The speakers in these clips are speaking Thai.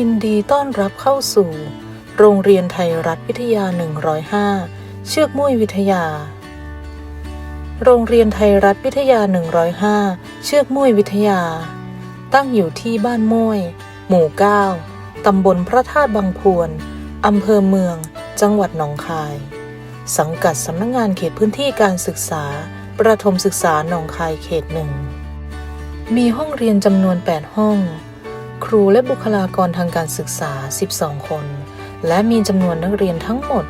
ยินดีต้อนรับเข้าสู่ โรงเรียนไทยรัฐวิทยา 105 เชือกมุ้ยวิทยา โรงเรียนไทยรัฐวิทยา 105 เชือกมุ้ยวิทยา ตั้งอยู่ที่บ้านม้วยหมู่ 9 ตำบลพระธาตุบางพวน อำเภอเมือง จังหวัดหนองคาย สังกัดสำนักงงานเขตพื้นที่การศึกษา ประถมศึกษาหนองคายเขตหนึ่ง มีห้องเรียนจำนวน 8 ห้อง ครูและบุคลากรทางการศึกษา 12 คน และมีจำนวนนักเรียนทั้งหมด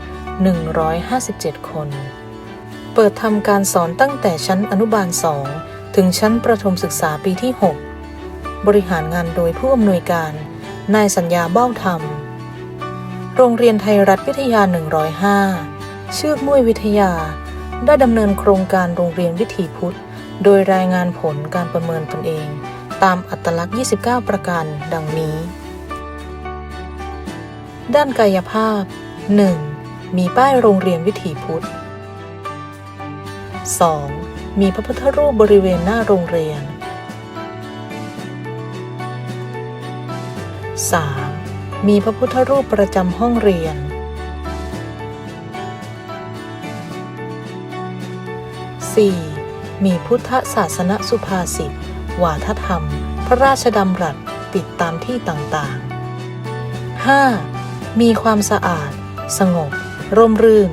157 คน เปิดทำการสอนตั้งแต่ชั้นอนุบาล 2 ถึงชั้นประถมศึกษาปีที่ 6 บริหารงานโดยผู้อำนวยการ นายสัญญาเบ้าธรรม โรงเรียนไทยรัฐวิทยา 105เชือกมุ้ยวิทยา ได้ดำเนินโครงการโรงเรียนวิถีพุทธ โดยรายงานผลการประเมินตนเอง ตามอัตลักษณ์ 29 ประการ ดังนี้ ด้านกายภาพ 1. มีป้ายโรงเรียนวิถีพุทธ 2. มีพระพุทธรูปบริเวณหน้าโรงเรียน 3. มีพระพุทธรูปประจำห้องเรียน 4. มีพุทธศาสนสุภาษิต วาทธรรม พระราชดำรัสติดตามที่ต่างๆ 5. มีความสะอาด สงบ ร่มรื่น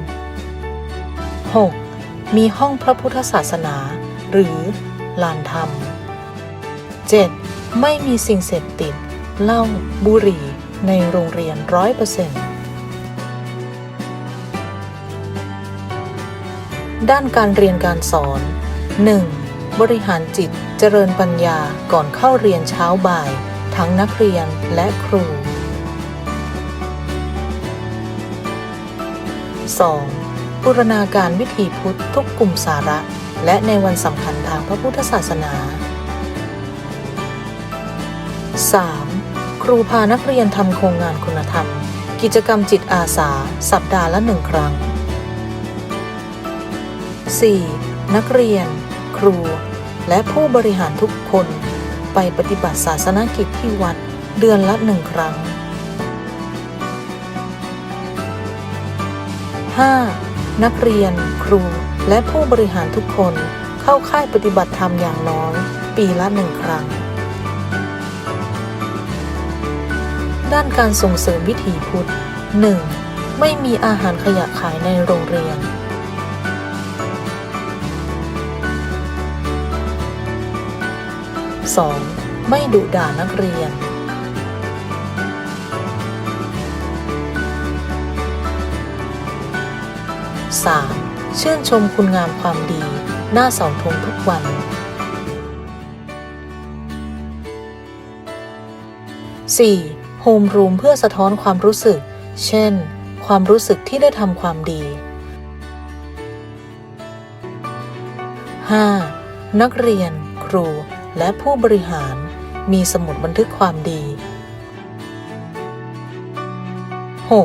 6. มีห้องพระพุทธศาสนา หรือลานธรรม 7. ไม่มีสิ่งเสพติด เหล้าบุหรี่ในโรงเรียนร้อยเปอร์เซ็นต์ด้านการเรียนการสอน 1. บริหารจิตเจริญปัญญาก่อนเข้าเรียนเช้าบ่าย ทั้งนักเรียนและครู 2. บูรณาการวิถีพุทธทุกกลุ่มสาระ และในวันสำคัญทางพระพุทธศาสนา 3. ครูพานักเรียนทำโครงงานคุณธรรม กิจกรรมจิตอาสา สัปดาห์ละหนึ่งครั้ง 4. นักเรียน ครู และผู้บริหารทุกคน ไปปฏิบัติศาสนกิจที่วัดเดือนละหนึ่งครั้ง 5. นักเรียน ครู และผู้บริหารทุกคนเข้าค่ายปฏิบัติธรรมอย่างน้อย ปีละหนึ่งครั้ง ด้านการส่งเสริมวิถีพุทธ 1. ไม่มีอาหารขยะขายในโรงเรียน 2. ไม่ดุด่านักเรียน 3. ชื่นชมคุณงามความดี หน้าเสาธงทุกวัน 4. โฮมรูมเพื่อสะท้อนความรู้สึก เช่น ความรู้สึกที่ได้ทำความดี 5. นักเรียน ครู และผู้บริหารมีสมุดบันทึกความดี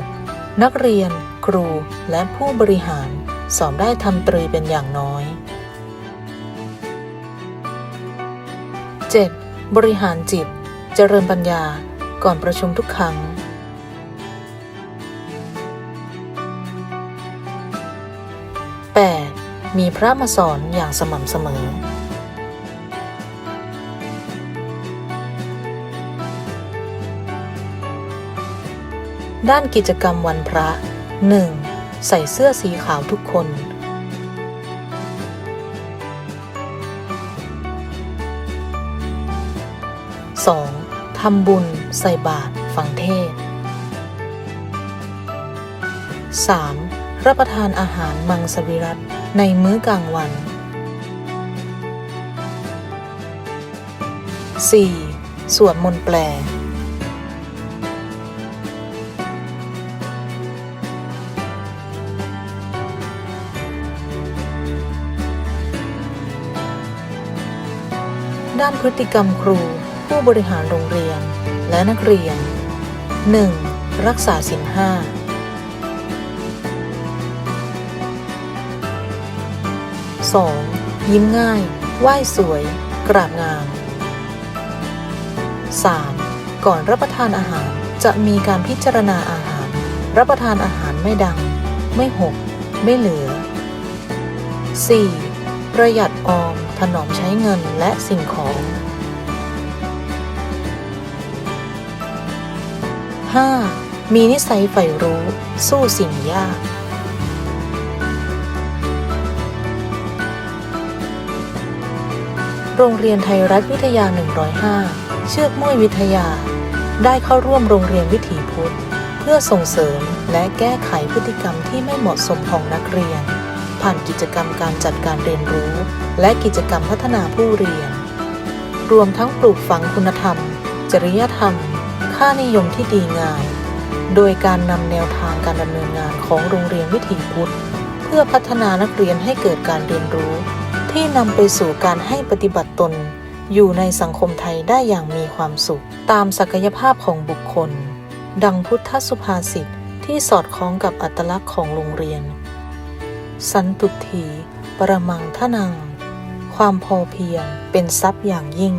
6. นักเรียน ครูและผู้บริหารสอบได้ทำตรีเป็นอย่างน้อย 7. บริหารจิต เจริญปัญญาก่อนประชุมทุกครั้ง 8. มีพระมาสอนอย่างสม่ำเสมอ ด้านกิจกรรมวันพระ 1. ใส่เสื้อสีขาวทุกคน 2. ทำบุญ ใส่บาตรฟังเทศ 3. รับประทานอาหารมังสวิรัตในมื้อกลางวัน 4. สวดมนต์แปล ด้านพฤติกรรมครู ผู้บริหารโรงเรียน และนักเรียน 1. รักษาศีลห้า 2. ยิ้มง่าย ไหว้สวย กราบงาม 3. ก่อนรับประทานอาหารจะมีการพิจารณาอาหาร รับประทานอาหารไม่ดัง ไม่หก ไม่เหลือ 4. ประหยัดออม ถนอมใช้เงินและสิ่งของ 5. มีนิสัยใฝ่รู้ สู้สิ่งยาก โรงเรียนไทยรัฐวิทยา 105 เชือกมุ้ยวิทยา ได้เข้าร่วมโรงเรียนวิถีพุทธ เพื่อส่งเสริมและแก้ไขพฤติกรรมที่ไม่เหมาะสมของนักเรียน ผ่านกิจกรรมการจัดการเรียนรู้ และกิจกรรมพัฒนาผู้เรียน รวมทั้งปลูกฝังคุณธรรม จริยธรรม ค่านิยมที่ดีงาม โดยการนำแนวทางการดำเนินงานของโรงเรียนวิถีพุทธ เพื่อพัฒนานักเรียนให้เกิดการเรียนรู้ ที่นำไปสู่การให้ปฏิบัติตน อยู่ในสังคมไทยได้อย่างมีความสุข ตามศักยภาพของบุคคล ดังพุทธสุภาษิตที่สอดคล้องกับอัตลักษณ์ของโรงเรียน สันตุถี ปรมังทนัง ความพอเพียงเป็นทรัพย์อย่างยิ่ง